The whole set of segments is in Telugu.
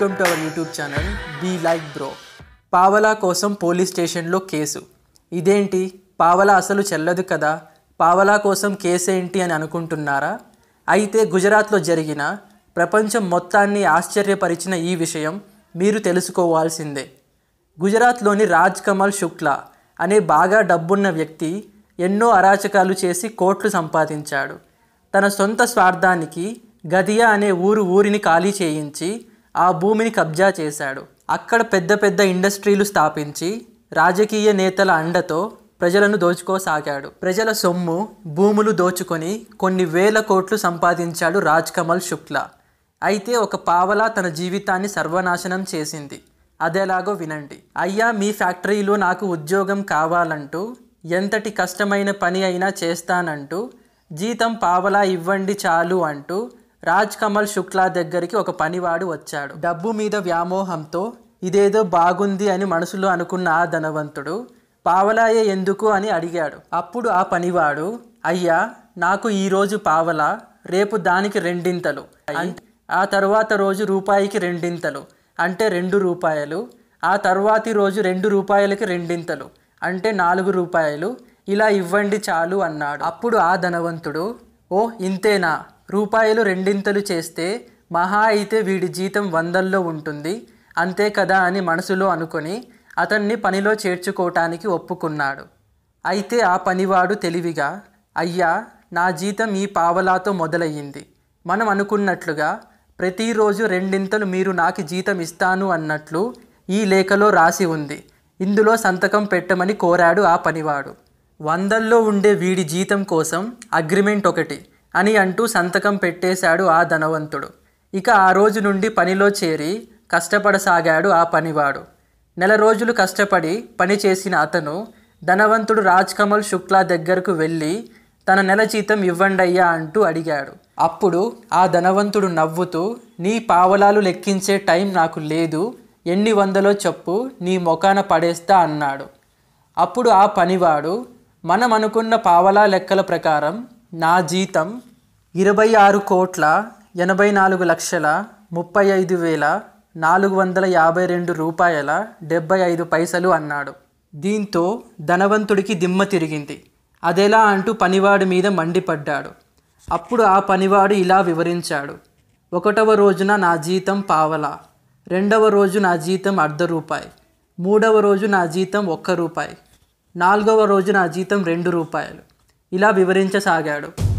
Welcome to our YouTube channel be like bro పావలా కోసం పోలీస్ స్టేషన్లో కేసు. ఇదేంటి? పావలా అసలు చెల్లదు కదా? పావలా కోసం కేసు ఏంటి అని అనుకుంటున్నారా? అయితే గుజరాత్లో జరిగిన ప్రపంచం మొత్తాన్ని ఆశ్చర్యపరిచిన ఈ విషయం మీరు తెలుసుకోవాల్సిందే. గుజరాత్లోని రాజ్ కమల్ శుక్లా అనే బాగా డబ్బున్న వ్యక్తి ఎన్నో అరాచకాలు చేసి కోట్లు సంపాదించాడు. తన సొంత స్వార్థానికి గదియా అనే ఊరు ఊరిని ఖాళీ చేయించి ఆ భూమిని కబ్జా చేశాడు. అక్కడ పెద్ద పెద్ద ఇండస్ట్రీలు స్థాపించి రాజకీయ నేతల అండతో ప్రజలను దోచుకోసాగాడు. ప్రజల సొమ్ము భూములు దోచుకొని కొన్ని వేల కోట్లు సంపాదించాడు రాజ్ కమల్ శుక్లా. అయితే ఒక పావలా తన జీవితాన్ని సర్వనాశనం చేసింది. అదేలాగో వినండి. అయ్యా మీ ఫ్యాక్టరీలో నాకు ఉద్యోగం కావాలంటూ ఎంతటి కష్టమైన పని అయినా చేస్తానంటూ జీతం పావలా ఇవ్వండి చాలు అంటూ రాజ్ కమల్ శుక్లా దగ్గరికి ఒక పనివాడు వచ్చాడు. డబ్బు మీద వ్యామోహంతో ఇదేదో బాగుంది అని మనసులో అనుకున్న ఆ ధనవంతుడు పావలాయే ఎందుకు అని అడిగాడు. అప్పుడు ఆ పనివాడు అయ్యా నాకు ఈరోజు పావలా రేపు దానికి రెండింతలు. ఆ తర్వాత రోజు రూపాయికి రెండింతలు. అంటే రెండు రూపాయలు. ఆ తర్వాతి రోజు రెండు రూపాయలకి రెండింతలు. అంటే నాలుగు రూపాయలు. ఇలా ఇవ్వండి చాలు అన్నాడు. అప్పుడు ఆ ధనవంతుడు ఓ ఇంతేనా? రూపాయలు రెండింతలు చేస్తే మహా అయితే వీడి జీతం వందల్లో ఉంటుంది. అంతే కదా అని మనసులో అనుకొని అతన్ని పనిలో చేర్చుకోవటానికి ఒప్పుకున్నాడు. అయితే ఆ పనివాడు తెలివిగా అయ్యా నా జీతం ఈ పావలాతో మొదలయ్యింది. మనం అనుకున్నట్లుగా ప్రతిరోజు రెండింతలు మీరు నాకు జీతం ఇస్తాను అన్నట్లు ఈ లేఖలో రాసి ఉంది. ఇందులో సంతకం పెట్టమని కోరాడు ఆ పనివాడు. వందల్లో ఉండే వీడి జీతం కోసం అగ్రిమెంట్ ఒకటి. అని అంటూ సంతకం పెట్టేశాడు ఆ ధనవంతుడు. ఇక ఆ రోజు నుండి పనిలో చేరి కష్టపడసాగాడు ఆ పనివాడు. నెల రోజులు కష్టపడి పని చేసిన అతను ధనవంతుడు రాజ్ కమల్ శుక్లా దగ్గరకు వెళ్ళి తన నెల జీతం ఇవ్వండయ్యా అంటూ అడిగాడు. అప్పుడు ఆ ధనవంతుడు నవ్వుతూ నీ పావలాలు లెక్కించే టైం నాకు లేదు ఎన్ని వందలో చెప్పు నీ మొఖాన పడేస్తా అన్నాడు. అప్పుడు ఆ పనివాడు మనం అనుకున్న పావలా లెక్కల ప్రకారం నా జీతం ఇరవై ఆరు కోట్ల ఎనభై నాలుగు లక్షల ముప్పై ఐదు వేల నాలుగు వందల యాభై రెండు రూపాయల డెబ్బై ఐదు పైసలు అన్నాడు. దీంతో ధనవంతుడికి దిమ్మ తిరిగింది. అదెలా అంటూ పనివాడి మీద మండిపడ్డాడు. అప్పుడు ఆ పనివాడు ఇలా వివరించాడు. ఒకటవ రోజున నా జీతం పావలా. రెండవ రోజు నా జీతం అర్ధ రూపాయి. మూడవ రోజు నా జీతం ఒక్క రూపాయి. నాలుగవ రోజు నా జీతం రెండు రూపాయలు. ఇలా వివరించసాగాడు.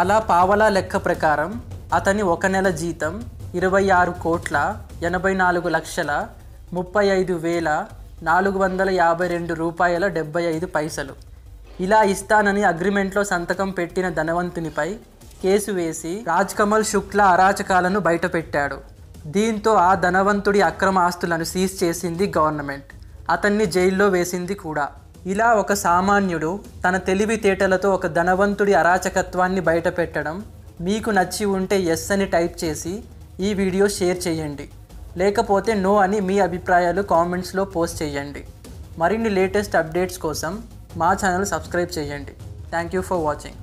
అలా పావలా లెక్క ప్రకారం అతని ఒక నెల జీతం ఇరవై ఆరు కోట్ల ఎనభై నాలుగు లక్షల ముప్పై ఐదు వేల నాలుగు వందల యాభై రెండు రూపాయల డెబ్బై ఐదు పైసలు. ఇలా ఇస్తానని అగ్రిమెంట్లో సంతకం పెట్టిన ధనవంతునిపై కేసు వేసి రాజ్ కమల్ శుక్లా అరాచకాలను బయటపెట్టాడు. దీంతో ఆ ధనవంతుడి అక్రమ ఆస్తులను సీజ్ చేసింది గవర్నమెంట్. అతన్ని జైల్లో వేసింది కూడా. ఇలా ఒక సామాన్యుడు తన తెలివితేటలతో ఒక ధనవంతుడి అరాచకత్వాన్ని బయటపెట్టడం మీకు నచ్చి ఉంటే ఎస్ అని టైప్ చేసి ఈ వీడియో షేర్ చేయండి. లేకపోతే నో అని మీ అభిప్రాయాలు కామెంట్స్లో పోస్ట్ చేయండి. మరిన్ని లేటెస్ట్ అప్డేట్స్ కోసం మా ఛానల్ సబ్స్క్రైబ్ చేయండి. Thank you for watching.